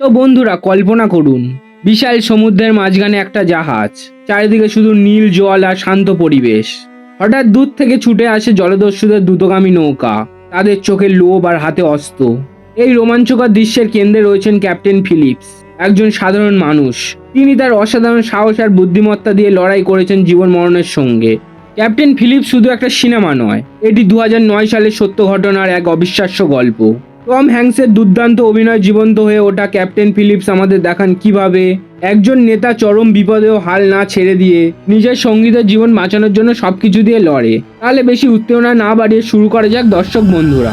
তো বন্ধুরা, কল্পনা করুন, বিশাল সমুদ্রের মাঝখানে একটা জাহাজ, চারিদিকে শুধু নীল জল আর শান্ত পরিবেশ। হঠাৎ দূর থেকে ছুটে আসে জলদস্যুদের দ্রুতগামী নৌকা, তাদের চোখে লোভ আর হাতে অস্ত্র এই রোমাঞ্চকর দৃশ্যের কেন্দ্রে রয়েছেন ক্যাপ্টেন ফিলিপস, একজন সাধারণ মানুষ। তিনি তার অসাধারণ সাহস আর বুদ্ধিমত্তা দিয়ে লড়াই করেছেন জীবন মরণের সঙ্গে। ক্যাপ্টেন ফিলিপ শুধু একটা সিনেমা নয়, এটি দু সালের সত্য ঘটনার এক অবিশ্বাস্য গল্প। টম হ্যাংসের দুর্দান্ত অভিনয় জীবন্ত হয়ে ওঠা ক্যাপ্টেন ফিলিপস আমাদের দেখান কীভাবে। একজন নেতা চরম বিপদেও হাল না ছেড়ে দিয়ে নিজের সঙ্গীতের জীবন বাঁচানোর জন্য সবকিছু দিয়ে লড়ে। তাহলে বেশি উত্তেজনা না বাড়িয়ে শুরু করা যাক দর্শক বন্ধুরা।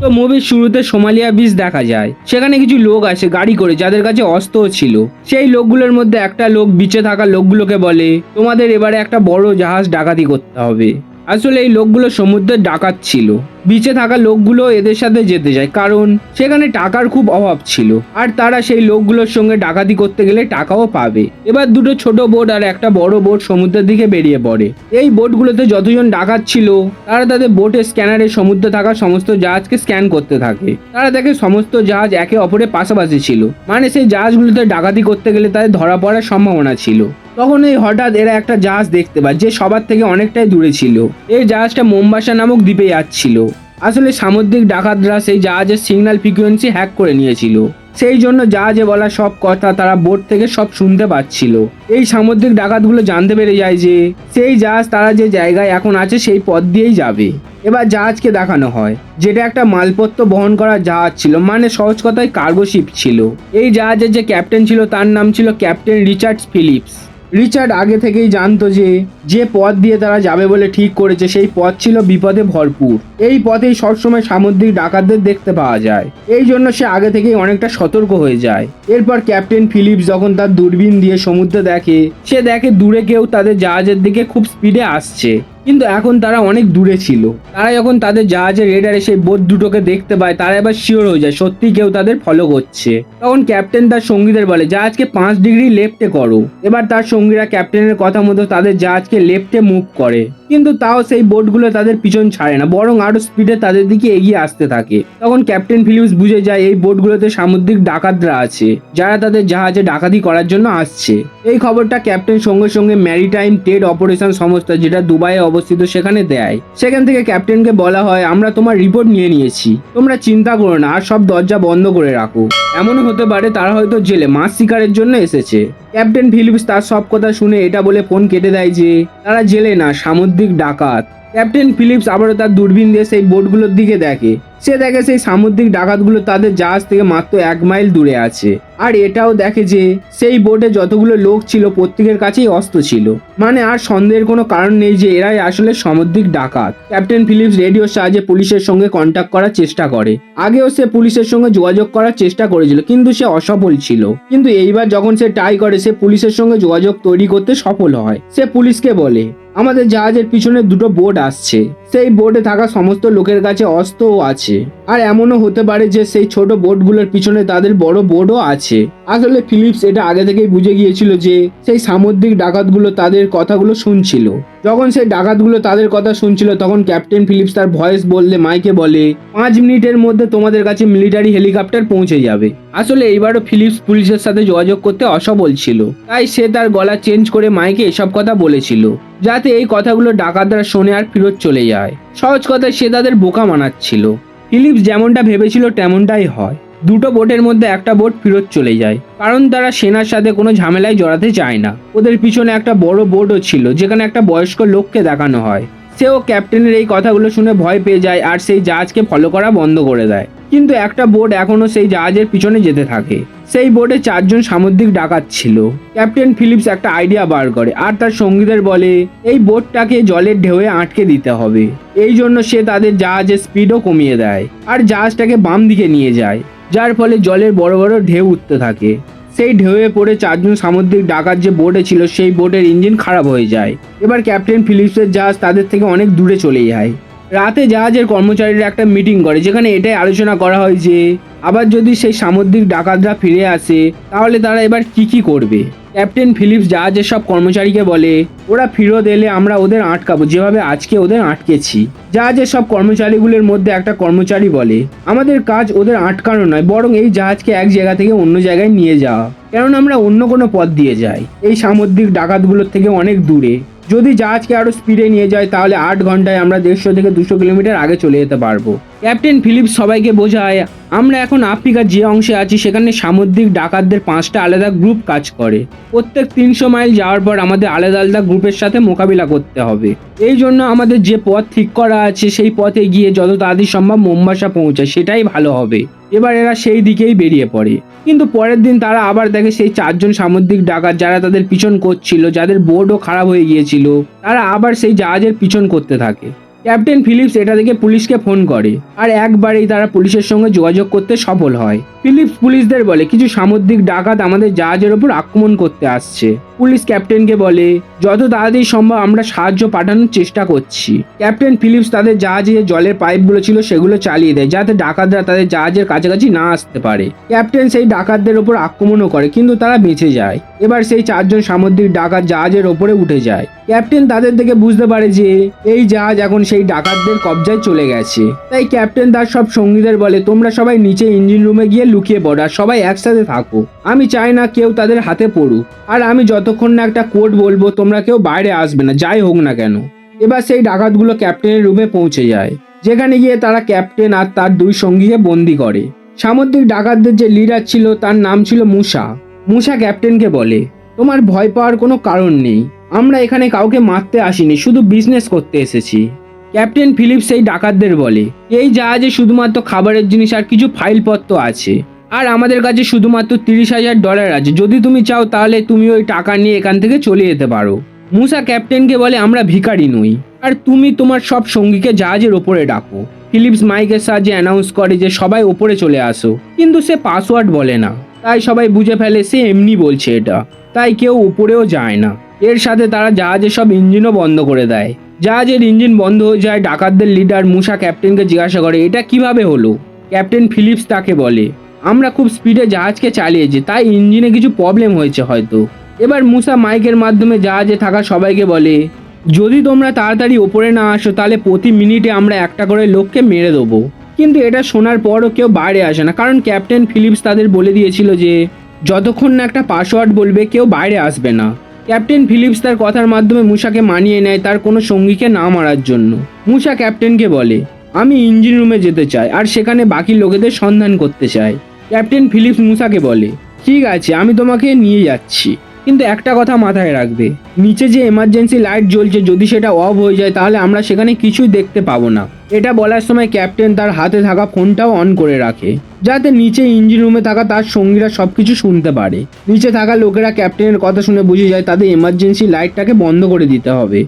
তো মুভির শুরুতে সোমালিয়া বিচ দেখা যায়। সেখানে কিছু লোক আসে গাড়ি করে যাদের কাছে অস্ত্রও ছিল। সেই লোকগুলোর মধ্যে একটা লোক বিচে থাকা লোকগুলোকে বলে, তোমাদের এবারে একটা বড় জাহাজ ডাকাতি করতে হবে। আসলে এই লোকগুলো সমুদ্রের ডাকাত ছিল। বিচে থাকা লোকগুলো এদের সাথে যেতে যায়, কারণ সেখানে টাকার খুব অভাব ছিল। আর তারা সেই লোকগুলোর সঙ্গে ডাকাতি করতে গেলে টাকাও পাবে। এবার দুটো ছোট বোট আর একটা বড় বোট সমুদ্রের দিকে বেরিয়ে পড়ে। এই বোটগুলোতে যতজন ডাকাত ছিল, তারা তাদের বোটের স্ক্যানারে সমুদ্রে থাকা সমস্ত জাহাজকে স্ক্যান করতে থাকে। তারা দেখে সমস্ত জাহাজ একে অপরের পাশাপাশি ছিল। মানে সেই জাহাজগুলোতে ডাকাতি করতে গেলে তাদের ধরা পড়ার সম্ভাবনা ছিল। তখন এই হঠাৎ এরা একটা জাহাজ দেখতে পায়, যে সবার থেকে অনেকটাই দূরে ছিল। এই জাহাজটা মোম্বাসা নামক দ্বীপে যাচ্ছিল। আসলে সামুদ্রিক ডাকাতরা সেই জাহাজের সিগন্যাল ফ্রিকোয়েন্সি হ্যাক করে নিয়েছিল। সেই জন্য জাহাজে বলা সব কথা তারা বোট থেকে সব শুনতে পাচ্ছিল। এই সামুদ্রিক ডাকাতগুলো জানতে পেরে যায় যে, সেই জাহাজ তারা যে জায়গায় এখন আছে সেই পথ দিয়েই যাবে। এবার জাহাজকে দেখানো হয়, যেটা একটা মালপত্র বহন করা জাহাজ ছিল মানে সহজ কথায় কার্গো শিপ ছিল। এই জাহাজের যে ক্যাপ্টেন ছিল তার নাম ছিল ক্যাপ্টেন রিচার্ড ফিলিপস রিচার্ড আগে থেকেই জানতো যে যে পথ দিয়ে তারা যাবে বলে ঠিক করেছে, সেই পথ ছিল বিপদে ভরপুর। এই পথেই সবসময় সামুদ্রিক ডাকাতদের দেখতে পাওয়া যায়। এই জন্য সে আগে থেকেই অনেকটা সতর্ক হয়ে যায়। এরপর ক্যাপ্টেন ফিলিপস যখন তার দূরবীন দিয়ে সমুদ্রে দেখে, সে দেখে দূরে কেউ তাদের জাহাজের দিকে খুব স্পিডে আসছে। কিন্তু এখন তারা অনেক দূরে ছিল। তারা যখন তাদের জাহাজের রেডারে সেই বোট দুটোকে দেখতে পায়, তারা এবার শিওর হয়ে যায় সত্যি কেউ তাদের ফলো করছে। তখন ক্যাপ্টেন তার সঙ্গীদের বলে, জাহাজকে পাঁচ ডিগ্রি লেফটে করো। এবার তার সঙ্গীরা ক্যাপ্টেনের কথা মতো তাদের জাহাজকে লেফটে মুভ করে। কিন্তু তাও সেই বোটগুলো তাদের পিছন ছাড়ে না, বরং আরও স্পিডে তাদের দিকে এগিয়ে আসতে থাকে। তখন ক্যাপ্টেন ফিলিপস বুঝে যায়, এই বোটগুলোতে সামুদ্রিক ডাকাতরা আছে, যারা তাদের জাহাজে ডাকাতি করার জন্য আসছে। এই খবরটা ক্যাপ্টেন সঙ্গে সঙ্গে ম্যারিটাইম ট্রেড অপারেশন সংস্থা, যেটা দুবাইয়ে অবস্থিত সেখানে দেয়। সেখান থেকে ক্যাপ্টেনকে বলা হয়, আমরা তোমার রিপোর্ট নিয়ে নিয়েছি। তোমরা চিন্তা করো না, আর সব দরজা বন্ধ করে রাখো। এমনও হতে পারে তারা হয়তো জেলে মাছ শিকারের জন্য এসেছে। ক্যাপ্টেন ফিলিপস তার সব কথা শুনে এটা বলে ফোন কেটে দেয় যে, তারা জেলে না, সামুদ্রিক ডাকাত। ক্যাপ্টেন ফিলিপস আবারও তার দূরবীন দিয়ে সেই বোটগুলোর দিকে দেখে। সে দেখে সেই সামুদ্রিক ডাকাতগুলো তাদের জাহাজ থেকে মাত্র এক মাইল দূরে আছে। আর এটাও দেখে যে সেই বোটে যতগুলো লোক ছিল প্রত্যেকের কাছেই অস্ত্র ছিল। মানে আর সন্দেহের কোনো কারণ নেই যে এরাই আসলে সামুদ্রিক ডাকাত। ক্যাপ্টেন ফিলিপস রেডিওর সাহায্যে পুলিশের সঙ্গে কন্ট্যাক্ট করার চেষ্টা করে। আগেও সে পুলিশের সঙ্গে যোগাযোগ করার চেষ্টা করেছিল, কিন্তু সে অসফল ছিল। কিন্তু এইবার যখন সে ট্রাই করে, সে পুলিশের সঙ্গে যোগাযোগ তৈরি করতে সফল হয়। সে পুলিশকে বলে, আমাদের জাহাজের পিছনে দুটো বোট আসছে। সেই বোটে থাকা সমস্ত লোকের কাছে অস্ত্রও আছে। আর এমনও হতে পারে যে সেই ছোট বোটগুলোর পিছনে তাদের বড় বোটও আছে। আসলে ফিলিপস এটা আগে থেকেই বুঝে গিয়েছিল যে সেই সামুদ্রিক ডাকাতগুলো তাদের কথাগুলো শুনছিল। যখন সেই ডাকাতগুলো তাদের কথা শুনছিল, তখন ক্যাপ্টেন ফিলিপস তার ভয়েস বললে, মাইকে বলে, পাঁচ মিনিটের মধ্যে তোমাদের কাছে মিলিটারি হেলিকপ্টার পৌঁছে যাবে। আসলে এইবারও ফিলিপস পুলিশের সাথে যোগাযোগ করতে অসফল ছিল। তাই সে তার গলা চেঞ্জ করে মাইকে এসব কথা বলেছিল, যাতে এই কথাগুলো ডাকাতরা শোনে আর ফেরত চলে যায়। সহজ কথায় সে তাদের বোকা মানাচ্ছিল। ফিলিপস যেমনটা ভেবেছিল তেমনটাই হয়। দুটো বোটের মধ্যে একটা বোট ফিরত চলে যায়। কারণ তারা সেনার সাথে কোনো ঝামেলায় জড়াতে চায় না। ওদের পিছনে একটা বড় বোটও ছিল, যেখানে একটা বয়স্ক লোককে দেখানো হয়। সেও ক্যাপ্টেনের এই কথাগুলো শুনে ভয় পেয়ে যায় আর সেই জাহাজকে ফলো করা বন্ধ করে দেয়। কিন্তু একটা বোট এখনও সেই জাহাজের পিছনে যেতে থাকে। সেই বোটে চারজন সামুদ্রিক ডাকাত ছিল। ক্যাপ্টেন ফিলিপস একটা আইডিয়া বার করে, আর তার সঙ্গীদের বলে, এই বোটটাকে জলের ঢেউয়ে আটকে দিতে হবে। এই জন্য সে তাদের জাহাজের স্পিডও কমিয়ে দেয়, আর জাহাজটাকে বাম দিকে নিয়ে যায়, যার ফলে জলের বড় বড় ঢেউ উঠতে থাকে। সেই ঢেউয়ে পড়ে চারজন সামুদ্রিক ডাকাত যে বোটে ছিল, সেই বোটের ইঞ্জিন খারাপ হয়ে যায়। এবার ক্যাপ্টেন ফিলিপসের জাহাজ তাদের থেকে অনেক দূরে চলে যায়। রাতে জাহাজের কর্মচারীরা একটা মিটিং করে, যেখানে এটাই আলোচনা করা হয় যে, আবার যদি সেই সামুদ্রিক ডাকাতরা ফিরে আসে, তাহলে তারা এবার কি কি করবে? ক্যাপ্টেন ফিলিপস জাহাজের সব কর্মচারীকে বলে, ওরা ফিরত এলে আমরা ওদের আটকাবো, যেভাবে আজকে ওদের আটকেছি। জাহাজের সব কর্মচারীগুলোর মধ্যে একটা কর্মচারী বলে, আমাদের কাজ ওদের আটকানো নয়, বরং এই জাহাজকে এক জায়গা থেকে অন্য জায়গায় নিয়ে যাওয়া। কেননা আমরা অন্য কোনো পথ দিয়ে যাই। এই সামুদ্রিক ডাকাতগুলোর থেকে অনেক দূরে। যদি জাহাজকে আরও স্পিডে নিয়ে যায়, তাহলে আট ঘন্টায় আমরা দেড়শো থেকে দুশো কিলোমিটার আগে চলে যেতে পারব। ক্যাপ্টেন ফিলিপ সবাইকে বোঝায়, আমরা এখন আফ্রিকার যে অংশে আছি, সেখানে সামুদ্রিক ডাকাতদের পাঁচটা আলাদা গ্রুপ কাজ করে। প্রত্যেক তিনশো মাইল যাওয়ার পর আমাদের আলাদা আলাদা গ্রুপের সাথে মোকাবিলা করতে হবে। এই জন্য আমাদের যে পথ ঠিক করা আছে, সেই পথে গিয়ে যত তাড়াতাড়ি সম্ভব মোম্বাসা পৌঁছায়, সেটাই ভালো হবে। এবার এরা সেই দিকেই বেরিয়ে পড়ে। কিন্তু পরের দিন তারা আবার দেখে সেই চারজন সামুদ্রিক ডাকাত যারা তাদের পিছন করছিল, যাদের বোর্ডও খারাপ হয়ে গিয়েছিল, তারা আবার সেই জাহাজের পিছন করতে থাকে। ক্যাপ্টেন ফিলিপস এটা দেখে পুলিশকে ফোন করে। আর একবারেই তারা পুলিশের সঙ্গে যোগাযোগ করতে সফল হয়। ফিলিপস পুলিশদের বলে, কিছু সামুদ্রিক ডাকাত আমাদের জাহাজের ওপর আক্রমণ করতে আসছে। পুলিশ ক্যাপ্টেনকে বলে, যত তাড়াতাড়ি সম্ভব আমরা সাহায্য পাঠানোর চেষ্টা করছি। ক্যাপ্টেন ফিলিপস তাদের জাহাজে যে জলের পাইপগুলো ছিল সেগুলো চালিয়ে দেয়, যাতে ডাকাতরা তাদের জাহাজের কাছাকাছি না আসতে পারে। ক্যাপ্টেন সেই ডাকাতদের ওপর আক্রমণও করে, কিন্তু তারা বেঁচে যায়। এবার সেই চারজন সামুদ্রিক ডাকাত জাহাজের ওপরে উঠে যায়। ক্যাপ্টেন তাদের দেখে বুঝতে পারে যে, এই জাহাজ এখন সেই ডাকাতদের কবজায় চলে গেছে। তাই ক্যাপ্টেন তার সব সঙ্গীদের বলে, তোমরা সবাই নিচে ইঞ্জিন রুমে গিয়ে লুকিয়ে পড়ো সবাই একসাথে থাকো। আমি চাই না কেউ তাদের হাতে পড়ুক। আর আমি যতক্ষণ না একটা কোড বলব, তোমরা কেউ বাইরে আসবে না, যাই হোক না কেন। এবার সেই ডাকাতগুলো ক্যাপ্টেনের রুমে পৌঁছে যায়। যেখানে গিয়ে তারা ক্যাপ্টেন আর তার দুই সঙ্গীকে বন্দি করে। সামুদ্রিক ডাকাতদের যে লিডার ছিল, তার নাম ছিল মুসা। মুসা ক্যাপ্টেনকে বলে, তোমার ভয় পাওয়ার কোনো কারণ নেই। আমরা এখানে কাউকে মারতে আসিনি, শুধু বিজনেস করতে এসেছি। ক্যাপ্টেন ফিলিপস সেই ডাকাতদের বলে। এই জাহাজে শুধুমাত্র খাবারের জিনিস আর কিছু ফাইলপত্র আছে। আর আমাদের কাছে শুধুমাত্র তিরিশ হাজার ডলার আছে। যদি তুমি চাও তাহলে তুমি ওই টাকা নিয়ে এখান থেকে চলে যেতে পারো। মুসা ক্যাপ্টেনকে বলে, আমরা ভিখারি নই। আর তুমি তোমার সব সঙ্গীকে জাহাজের ওপরে ডাকো। ফিলিপস মাইকের সাহায্যে অ্যানাউন্স করে যে সবাই ওপরে চলে আসো। কিন্তু সে পাসওয়ার্ড বলে না। তাই সবাই বুঝে ফেলে, সে এমনি বলছে এটা। তাই কেউ উপরেও যায় না। এর সাথে তারা জাহাজের সব ইঞ্জিনও বন্ধ করে দেয়। জাহাজের ইঞ্জিন বন্ধ হয়ে যায়, ডাকাতদের লিডার মুসা ক্যাপ্টেনকে জিজ্ঞাসা করে, এটা কীভাবে হলো? ক্যাপ্টেন ফিলিপস তাকে বলে, আমরা খুব স্পিডে জাহাজকে চালিয়েছি, তাই ইঞ্জিনে কিছু প্রবলেম হয়েছে হয়তো। এবার মুসা মাইকের মাধ্যমে জাহাজে থাকা সবাইকে বলে, যদি তোমরা তাড়াতাড়ি ওপরে না আসো, তাহলে প্রতি মিনিটে আমরা একটা করে লোককে মেরে দেবো। কিন্তু এটা শোনার পরও কেউ বাইরে আসে না, কারণ ক্যাপ্টেন ফিলিপস তাদের বলে দিয়েছিল যে, যতক্ষণ না একটা পাসওয়ার্ড বলবে, কেউ বাইরে আসবে না। ক্যাপ্টেন ফিলিপস তার কথার মাধ্যমে মুসাকে মানিয়ে নেয় তার কোনো সঙ্গীকে না মারার জন্য। মুসা ক্যাপ্টেনকে বলে, আমি ইঞ্জিন রুমে যেতে চাই আর সেখানে বাকি লোকেদের সন্ধান করতে চাই। ক্যাপ্টেন ফিলিপস মুসাকে বলে, ঠিক আছে, আমি তোমাকে নিয়ে যাচ্ছি। কিন্তু একটা কথা মাথায় রাখবে, নিচে যে এমার্জেন্সি লাইট জ্বলছে, যদি সেটা অফ হয়ে যায়, তাহলে আমরা সেখানে কিছুই দেখতে পাবো না। এটা বলার সময় ক্যাপ্টেন তার হাতে থাকা ফোনটাও অন করে রাখে, যাতে নিচে ইঞ্জিন রুমে থাকা তার সঙ্গীরা সব কিছু শুনতে পারে। নিচে থাকা লোকেরা ক্যাপ্টেনের কথা শুনে বুঝে যায়, তাদের এমার্জেন্সি লাইটটাকে বন্ধ করে দিতে হবে।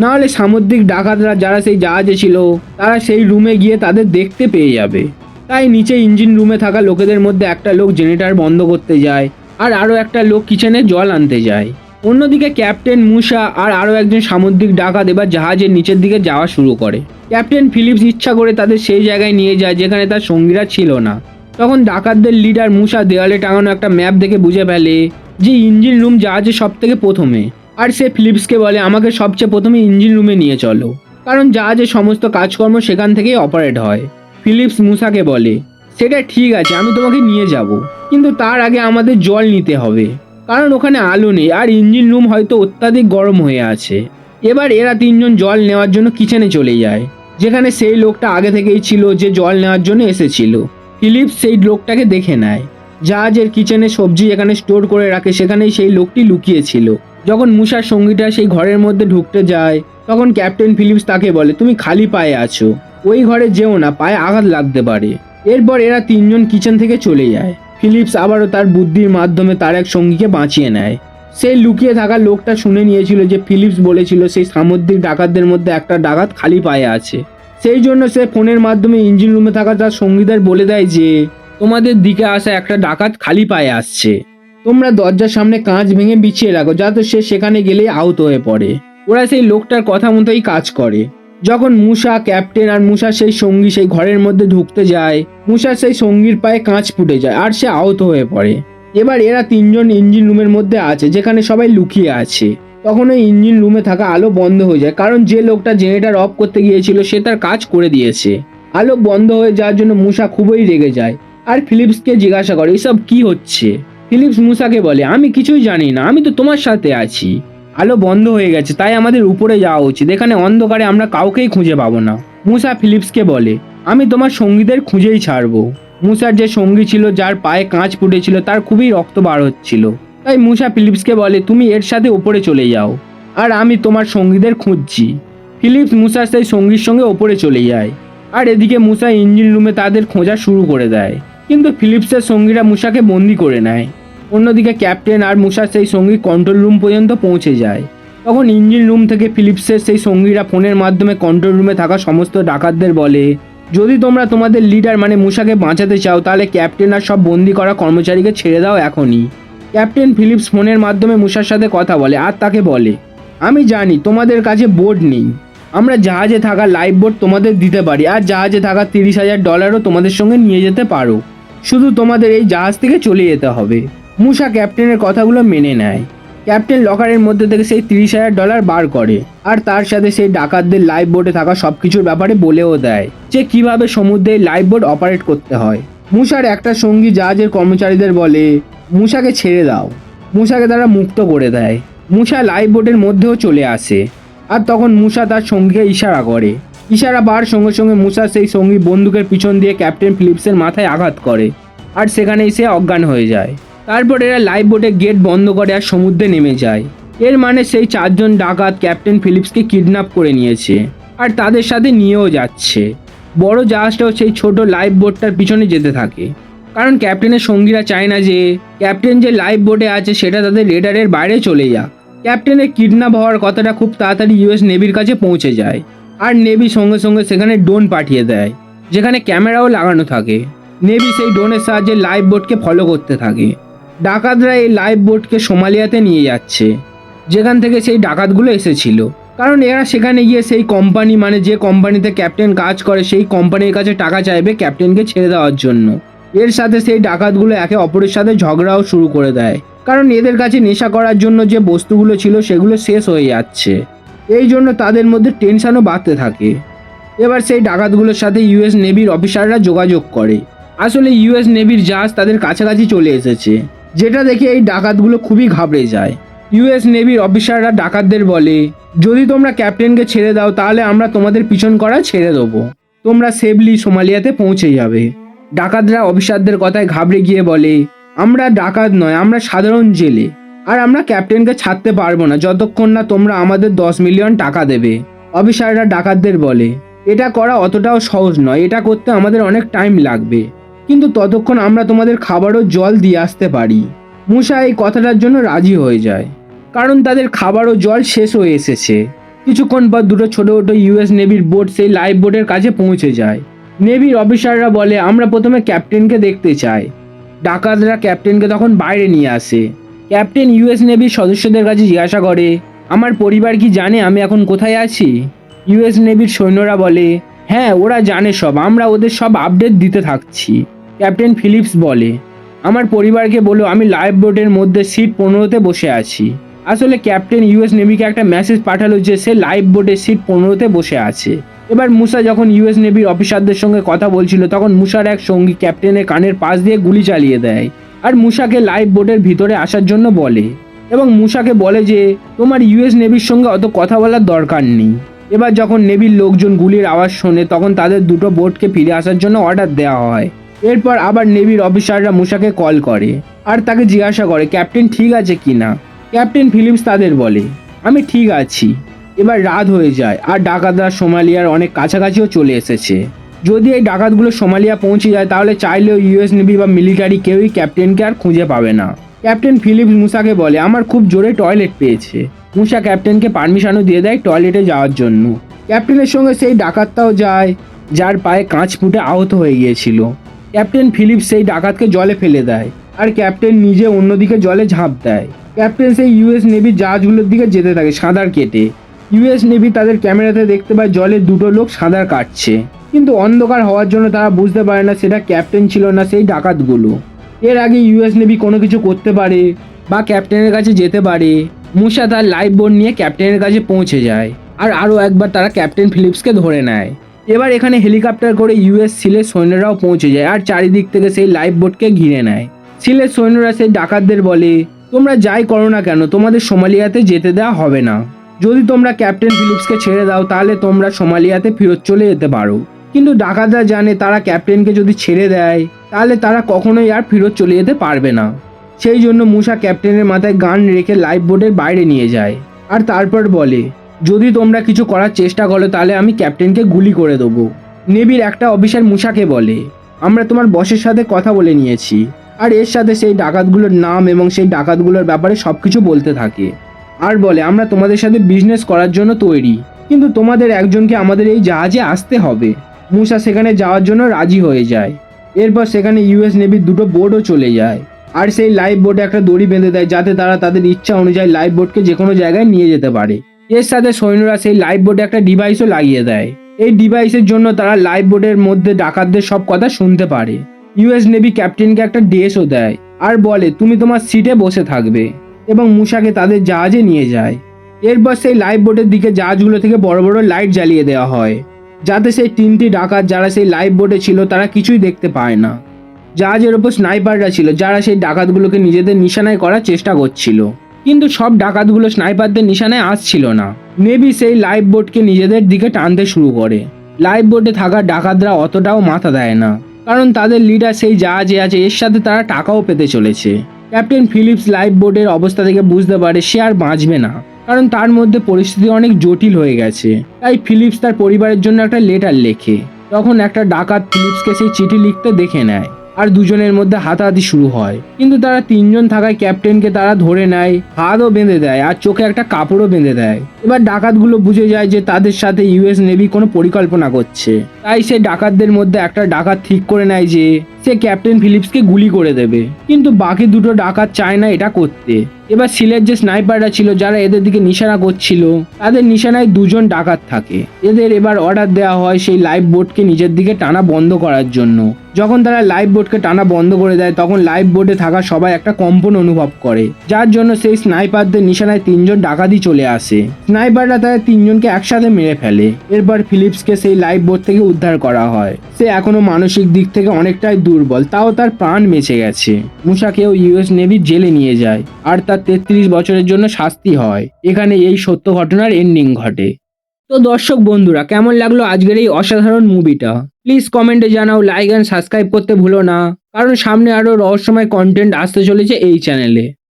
নাহলে সামুদ্রিক ডাকাতরা যারা সেই জাহাজে ছিল, তারা সেই রুমে গিয়ে তাদের দেখতে পেয়ে যাবে। তাই নিচে ইঞ্জিন রুমে থাকা লোকেদের মধ্যে একটা লোক জেনারেটর বন্ধ করতে যায় আর আরও একটা লোক কিচেনে জল আনতে যায়। অন্যদিকে ক্যাপ্টেন মুসা আর আরও একজন সামুদ্রিক ডাকাত এবার জাহাজের নিচের দিকে যাওয়া শুরু করে। ক্যাপ্টেন ফিলিপস ইচ্ছা করে তাদের সেই জায়গায় নিয়ে যায় যেখানে তার সঙ্গীরা ছিল না। তখন ডাকাতদের লিডার মুসা দেওয়ালে টাঙানো একটা ম্যাপ দেখে বুঝে ফেলে যে ইঞ্জিন রুম জাহাজে সব থেকে প্রথমে। আর সে ফিলিপসকে বলে, আমাকে সবচেয়ে প্রথমে ইঞ্জিন রুমে নিয়ে চলো। কারণ জাহাজের সমস্ত কাজকর্ম সেখান থেকেই অপারেট হয়। ফিলিপস মুসাকে বলে সেটা ঠিক আছে, আমি তোমাকে নিয়ে যাব। কিন্তু তার আগে আমাদের জল নিতে হবে। কারণ ওখানে আলো নেই, আর ইঞ্জিন রুম হয়তো অত্যাধিক গরম হয়ে আছে। এবার এরা তিনজন জল নেওয়ার জন্য কিচেনে চলে যায়। যেখানে সেই লোকটা আগে থেকেই ছিল যে জল নেওয়ার জন্য এসেছিল। ফিলিপস সেই লোকটাকে দেখে নেয়। জাহাজের কিচেনে সবজি এখানে স্টোর করে রাখে, সেখানেই সেই লোকটি লুকিয়েছিল। যখন মুসার সঙ্গীটা সেই ঘরের মধ্যে ঢুকতে যায়, তখন ক্যাপ্টেন ফিলিপস তাকে বলে, তুমি খালি পায়ে আছো। ওই ঘরে যেও না, পায়ে আঘাত লাগতে পারে। এরপর এরা তিনজন কিচেন থেকে চলে যায়। ফিলিপস আবারও তার বুদ্ধির মাধ্যমে তার এক সঙ্গীকে বাঁচিয়ে নেয়। সেই লুকিয়ে থাকা লোকটা শুনে নিয়েছিল যে ফিলিপস বলেছিল সেই সামুদ্রিক ডাকাতদের মধ্যে একটা ডাকাত খালি পায়ে আছে। সেই জন্য সে ফোনের মাধ্যমে ইঞ্জিন রুমে থাকা তার সঙ্গীদের বলে দেয় যে, তোমাদের দিকে আসা একটা ডাকাত খালি পায়ে আসছে। তোমরা দরজার সামনে কাঁচ ভেঙে বিছিয়ে রাখো, যাতে সে সেখানে গেলেই আহত হয়ে পড়ে। ওরা সেই লোকটার কথা মতোই কাজ করে। যখন মুসা ক্যাপ্টেন আর মুসা সেই সঙ্গী সেই ঘরের মধ্যে ঢুকতে যায় মুসার সেই সঙ্গীর পায়ে কাঁচ ফুটে যায় আর সে আহত হয়ে পড়ে। এবার এরা তিনজন ইঞ্জিন রুমের মধ্যে আছে, যেখানে সবাই লুকিয়ে আছে। তখন ওই ইঞ্জিন রুমে থাকা আলো বন্ধ হয়ে যায়, কারণ যে লোকটা জেনারেটার অফ করতে গিয়েছিল, সে তার কাজ করে দিয়েছে। আলো বন্ধ হয়ে যাওয়ার জন্য মুসা খুবই রেগে যায় আর ফিলিপসকে জিজ্ঞাসা করে, এসব কি হচ্ছে? ফিলিপস মুসাকে বলে, আমি কিছুই জানি না, আমি তো তোমার সাথে আছি। আলো বন্ধ হয়ে গেছে, তাই আমাদের উপরে যাওয়া উচিত। এখানে অন্ধকারে আমরা কাউকেই খুঁজে পাবো না। মুসা ফিলিপসকে বলে, আমি তোমার সঙ্গীদের খুঁজেই ছাড়বো। মুসার যে সঙ্গী ছিল, যার পায়ে কাঁচ ফুটেছিল, তার খুবই রক্ত বার হচ্ছিল। তাই মুসা ফিলিপসকে বলে, তুমি এর সাথে ওপরে চলে যাও, আর আমি তোমার সঙ্গীদের খুঁজছি। ফিলিপস মুসার সেই সঙ্গীর সঙ্গে ওপরে চলে যায়, আর এদিকে মুসা ইঞ্জিন রুমে তাদের খোঁজা শুরু করে দেয়। কিন্তু ফিলিপসের সঙ্গীরা মুসাকে বন্দি করে নেয়। অন্যদিকে ক্যাপ্টেন আর মুসার সেই সঙ্গী কন্ট্রোল রুম পর্যন্ত পৌঁছে যায়। তখন ইঞ্জিন রুম থেকে ফিলিপসের সেই সঙ্গীরা ফোনের মাধ্যমে কন্ট্রোল রুমে থাকা সমস্ত ডাকাতদের বলে, যদি তোমরা তোমাদের লিডার মানে মুসাকে বাঁচাতে চাও, তাহলে ক্যাপ্টেন আর সব বন্দি করা কর্মচারীকে ছেড়ে দাও এখনই। ক্যাপ্টেন ফিলিপস ফোনের মাধ্যমে মুসার সাথে কথা বলে আর তাকে বলে, আমি জানি তোমাদের কাছে বোর্ড নেই। আমরা জাহাজে থাকা লাইফ বোর্ড তোমাদের দিতে পারি আর জাহাজে থাকা তিরিশ হাজার ডলারও তোমাদের সঙ্গে নিয়ে যেতে পারো। শুধু তোমাদের এই জাহাজ থেকে চলে যেতে হবে। মুসা ক্যাপ্টেনের কথাগুলো মেনে নেয়। ক্যাপ্টেন লকারের মধ্যে থেকে সেই তিরিশ হাজার ডলার বার করে, আর তার সাথে সেই ডাকাতদের লাইফ বোটে থাকা সব কিছুর ব্যাপারে বলেও দেয় যে কীভাবে সমুদ্রে লাইফ বোট অপারেট করতে হয়। মুসার একটা সঙ্গী জাহাজের কর্মচারীদের বলে, মুসাকে ছেড়ে দাও। মুসাকে তারা মুক্ত করে দেয়। মুসা লাইফ বোটের মধ্যেও চলে আসে, আর তখন মুসা তার সঙ্গীকে ইশারা করে। ইশারা পাওয়ার সঙ্গে সঙ্গে মুসা সেই সঙ্গী বন্দুকের পিছন দিয়ে ক্যাপ্টেন ফিলিপসের মাথায় আঘাত করে, আর সেখানেই সে অজ্ঞান হয়ে যায়। তারপর এরা লাইফ বোটে গেট বন্ধ করে আর সমুদ্রে নেমে যায়। এর মানে সেই চারজন ডাকাত ক্যাপ্টেন ফিলিপসকে কিডন্যাপ করে নিয়েছে আর তাদের সাথে নিয়েও যাচ্ছে। বড় জাহাজটাও সেই ছোট লাইফ বোটটার পিছনে যেতে থাকে। কারণ ক্যাপ্টেনের সঙ্গীরা চায় না যে ক্যাপ্টেন যে লাইফ বোটে আছে সেটা তাদের রেডারের বাইরে চলে যাক। ক্যাপ্টেনের কিডন্যাপ হওয়ার কথাটা খুব তাড়াতাড়ি ইউএস নেভির কাছে পৌঁছে যায়। আর নেভি সঙ্গে সঙ্গে সেখানে ড্রোন পাঠিয়ে দেয়, যেখানে ক্যামেরাও লাগানো থাকে। নেভি সেই ড্রোনের সাহায্যে লাইফ বোটকে ফলো করতে থাকে। ডাকাতরা এই লাইফ বোটকে সোমালিয়াতে নিয়ে যাচ্ছে, যেখান থেকে সেই ডাকাতগুলো এসেছিল। কারণ এরা সেখানে গিয়ে সেই কোম্পানি মানে যে কোম্পানিতে ক্যাপ্টেন কাজ করে, সেই কোম্পানির কাছে টাকা চাইবে ক্যাপ্টেনকে ছেড়ে দেওয়ার জন্য। এর সাথে সেই ডাকাতগুলো একে অপরের সাথে ঝগড়াও শুরু করে দেয়। কারণ এদের কাছে নেশা করার জন্য যে বস্তুগুলো ছিল, সেগুলো শেষ হয়ে যাচ্ছে। এই জন্য তাদের মধ্যে টেনশনও বাড়তে থাকে। এবার সেই ডাকাতগুলোর সাথে ইউএস নেভির অফিসাররা যোগাযোগ করে। আসলে ইউএস নেভির জাহাজ তাদের কাছাকাছি চলে এসেছে। যেটা দেখে এই ডাকাতগুলো খুবই ঘাবড়ে যায়। ইউএস নেভির অফিসাররা ডাকাতদের বলে, যদি তোমরা ক্যাপ্টেনকে ছেড়ে দাও, তাহলে আমরা তোমাদের পিছন করা ছেড়ে দেবো। তোমরা সেফলি সোমালিয়াতে পৌঁছে যাবে। ডাকাতরা অফিসারদের কথায় ঘাবড়ে গিয়ে বলে, আমরা ডাকাত নয়, আমরা সাধারণ জেলে। আর আমরা ক্যাপ্টেনকে ছাড়তে পারব না, যতক্ষণ না তোমরা আমাদের দশ মিলিয়ন টাকা দেবে। অফিসাররা ডাকাতদের বলে, এটা করা অতটাও সহজ নয়, এটা করতে আমাদের অনেক টাইম লাগবে। কিন্তু ততক্ষণ আমরা তোমাদের খাবার ও জল দিয়ে আসতে পারি। মুসা এই কথাটার জন্য রাজি হয়ে যায়। কারণ তাদের খাবার ও জল শেষ হয়ে এসেছে। কিছুক্ষণ পর দুটো ছোট ছোট ইউএস নেভির বোট সেই লাইফ বোটের কাছে পৌঁছে যায়। নেভির অফিসাররা বলে, আমরা প্রথমে ক্যাপ্টেনকে দেখতে চাই। ডাকাতরা ক্যাপ্টেনকে তখন বাইরে নিয়ে আসে। ক্যাপ্টেন ইউএস নেভির সদস্যদের কাছে জিজ্ঞাসা করে, আমার পরিবার কি জানে আমি এখন কোথায় আছি? ইউএস নেভির সৈন্যরা বলে হ্যাঁ ওরা জানে সব। আমরা ওদের সব আপডেট দিতে থাকছি। ক্যাপ্টেন ফিলিপস বলে, আমার পরিবারকে বলো, আমি লাইফ বোটের মধ্যে সিট পনেরোতে বসে আছি। আসলে ক্যাপ্টেন ইউএস নেভিকে একটা মেসেজ পাঠালো যে, সে লাইফ বোটের সিট পনেরোতে বসে আছে। এবার মুসা যখন ইউএস নেভির অফিসারদের সঙ্গে কথা বলছিল, তখন মুসার এক সঙ্গী ক্যাপ্টেনের কানের পাশ দিয়ে গুলি চালিয়ে দেয় আর মুসাকে লাইফ বোটের ভিতরে আসার জন্য বলে এবং মুসাকে বলে যে, তোমার ইউএস নেভির সঙ্গে অত কথা বলার দরকার নেই। এবার যখন নেভির লোকজন গুলির আওয়াজ শোনে, তখন তাদের দুটো বোটকে ফিরে আসার জন্য অর্ডার দেওয়া হয়। এরপর আবার নেভির অফিসাররা মুসাকে কল করে আর তাকে জিজ্ঞাসা করে, ক্যাপ্টেন, ঠিক আছে কি না? ক্যাপ্টেন ফিলিপস তাদের বলে, আমি ঠিক আছি। এবার রাত হয়ে যায় আর ডাকাতরা সোমালিয়ার অনেক কাছাকাছিও চলে এসেছে। যদি এই ডাকাতগুলো সোমালিয়া পৌঁছে যায়, তাহলে চাইলেও ইউএস নেভি বা মিলিটারি কেউই ক্যাপ্টেনকে আর খুঁজে পাবে না। ক্যাপ্টেন ফিলিপস মুসাকে বলে, আমার খুব জোরে টয়লেট পেয়েছে। মুসা ক্যাপ্টেনকে পারমিশনও দিয়ে দেয় টয়লেটে যাওয়ার জন্য। ক্যাপ্টেনের সঙ্গে সেই ডাকাতটাও যায়, যার পায়ে কাঁচ ফুটে আহত হয়ে গিয়েছিল। ক্যাপ্টেন ফিলিপস সেই ডাকাতকে জলে ফেলে দেয় আর ক্যাপ্টেন নিজে অন্যদিকে জলে ঝাঁপ দেয়। ক্যাপ্টেন সেই ইউএস নেভির জাহাজগুলোর দিকে যেতে থাকে সাঁতার কেটে। ইউএস নেভি তাদের ক্যামেরাতে দেখতে পায় জলে দুটো লোক সাঁতার কাটছে। কিন্তু অন্ধকার হওয়ার জন্য তারা বুঝতে পারে না সেটা ক্যাপ্টেন ছিল না সেই ডাকাতগুলো। এর আগে ইউএস নেভি কোনো কিছু করতে পারে বা ক্যাপ্টেনের কাছে যেতে পারে। মুসা তার লাইফ বোর্ড নিয়ে ক্যাপ্টেনের কাছে পৌঁছে যায় আর আরও একবার তারা ক্যাপ্টেন ফিলিপসকে ধরে নেয়। এবার এখানে হেলিকপ্টার করে ইউএস সিলের সৈন্যরাও পৌঁছে যায় আর চারিদিক থেকে সেই লাইফ বোটকে ঘিরে নেয়। সিলের সৈন্যরা সেই ডাকাতদের বলে, তোমরা যাই করো না কেন, তোমাদের সোমালিয়াতে যেতে দেওয়া হবে না। যদি তোমরা ক্যাপ্টেন ফিলিপসকে ছেড়ে দাও, তাহলে তোমরা সোমালিয়াতে ফেরত চলে যেতে পারো। কিন্তু ডাকাতরা জানে তারা ক্যাপ্টেনকে যদি ছেড়ে দেয়, তাহলে তারা কখনোই আর ফেরত চলে যেতে পারবে না। সেই জন্য মুসা ক্যাপ্টেনের মাথায় গান রেখে লাইফ বোটের বাইরে নিয়ে যায়। আর তারপর বলে যদি তোমরা কিছু করার চেষ্টা করো, তাহলে আমি ক্যাপ্টেনকে গুলি করে দেবো। নেভির একটা অফিসার মুসাকে বলে, আমরা তোমার বসের সাথে কথা বলে নিয়েছি। আর এর সাথে সেই ডাকাতগুলোর নাম এবং সেই ডাকাতগুলোর ব্যাপারে সব কিছু বলতে থাকে। আর বলে, আমরা তোমাদের সাথে বিজনেস করার জন্য তৈরি, কিন্তু তোমাদের একজনকে আমাদের এই জাহাজে আসতে হবে। মুসা সেখানে যাওয়ার জন্য রাজি হয়ে যায়। এরপর সেখানে ইউএস নেভির দুটো বোটও চলে যায়। আর সেই লাইফ বোটে একটা দড়ি বেঁধে দেয়, যাতে তারা তাদের ইচ্ছা অনুযায়ী লাইফ বোটকে যে কোনো জায়গায় নিয়ে যেতে পারে। এর সাথে সৈন্যরা সেই লাইফ বোর্ডে একটা ডিভাইসও লাগিয়ে দেয়। এই ডিভাইসের জন্য তারা লাইফ বোর্ডের মধ্যে ডাকাতদের সব কথা শুনতে পারে। ইউএস নেভি ক্যাপ্টেনকে একটা ড্রেসও দেয়, আর বলে, তুমি তোমার সিটে বসে থাকবে এবং মুসাকে তাদের জাহাজে নিয়ে যায়। এরপর সেই লাইফ বোটের দিকে জাহাজগুলো থেকে বড় বড় লাইট জ্বালিয়ে দেওয়া হয়। যাতে সেই তিনটি ডাকাত যারা সেই লাইফ বোটে ছিল তারা কিছুই দেখতে পায় না। জাহাজের ওপর স্নাইপাররা ছিল, যারা সেই ডাকাতগুলোকে নিজেদের নিশানায় করার চেষ্টা করছিল। কিন্তু সব ডাকাতগুলো স্নাইপারদের নিশানায় আসছিল না। নেভি সেই লাইফ বোটকে নিজেদের দিকে টানতে শুরু করে। লাইফ বোটে থাকা ডাকাতরা অতটাও মাথা দেয় না। কারণ তাদের লিডার সেই জাহাজে আছে, এর সাথে তারা টাকাও পেতে চলেছে। ক্যাপ্টেন ফিলিপস লাইফ বোটের অবস্থা থেকে বুঝতে পারে সে আর বাঁচবে না। কারণ তার মধ্যে পরিস্থিতি অনেক জটিল হয়ে গেছে। তাই ফিলিপস তার পরিবারের জন্য একটা লেটার লেখে। তখন একটা ডাকাত ফিলিপসকে সেই চিঠি লিখতে দেখে নেয়। আর দুজনের মধ্যে হাতাহাতি শুরু হয়। কিন্তু তারা তিনজন থাকায় ক্যাপ্টেনকে তারা ধরে নেয়, হাতও বেঁধে দেয় আর চোখে একটা কাপড়ও বেঁধে দেয়। এবার ডাকাতগুলো বুঝে যায় যে তাদের সাথে ইউএস নেভি কোনো পরিকল্পনা করছে। তাই সে ডাকাতদের মধ্যে একটা ডাকাত ঠিক করে নেয় যে সে ক্যাপ্টেন ফিলিপসকে গুলি করে দেবে। কিন্তু বাকি দুটো ডাকাত চায় না এটা করতে। এবার সিলের যে স্নাইপাররা ছিল, যারা এদের দিকে নিশানা করছিল, তাদের নিশানায় দুজন ডাকাত থাকে। এদের এবার অর্ডার দেওয়া হয় সেই লাইফ বোটকে নিজের দিকে টানা বন্ধ করার জন্য। যখন তারা লাইফ বোটকে টানা বন্ধ করে দেয়, তখন লাইফ বোটে থাকা সবাই একটা কম্পন অনুভব করে। যার জন্য সেই স্নাইপারদের নিশানায় তিনজন ডাকাতি চলে আসে। স্নাইপাররা তাদের তিনজনকে একসাথে মেরে ফেলে। এরপর ফিলিপসকে সেই লাইফ বোট থেকে উদ্ধার করা হয়। সে এখনও মানসিক দিক থেকে অনেকটাই দুর্বল, তাও তার প্রাণ বেঁচে গেছে। মুসাকেও ইউএস নেভি জেলে নিয়ে যায়, আর তার তেত্রিশ বছরের জন্য শাস্তি হয়। এখানে এই সত্য ঘটনার এন্ডিং ঘটে। তো দর্শক বন্ধুরা, কেমন লাগল আজকের এই অসাধারণ মুভিটা প্লিজ কমেন্টে জানাও লাইক অ্যান্ড সাবস্ক্রাইব করতে ভুলো না। কারণ সামনে আরও রহস্যময় কন্টেন্ট আসতে চলেছে এই চ্যানেলে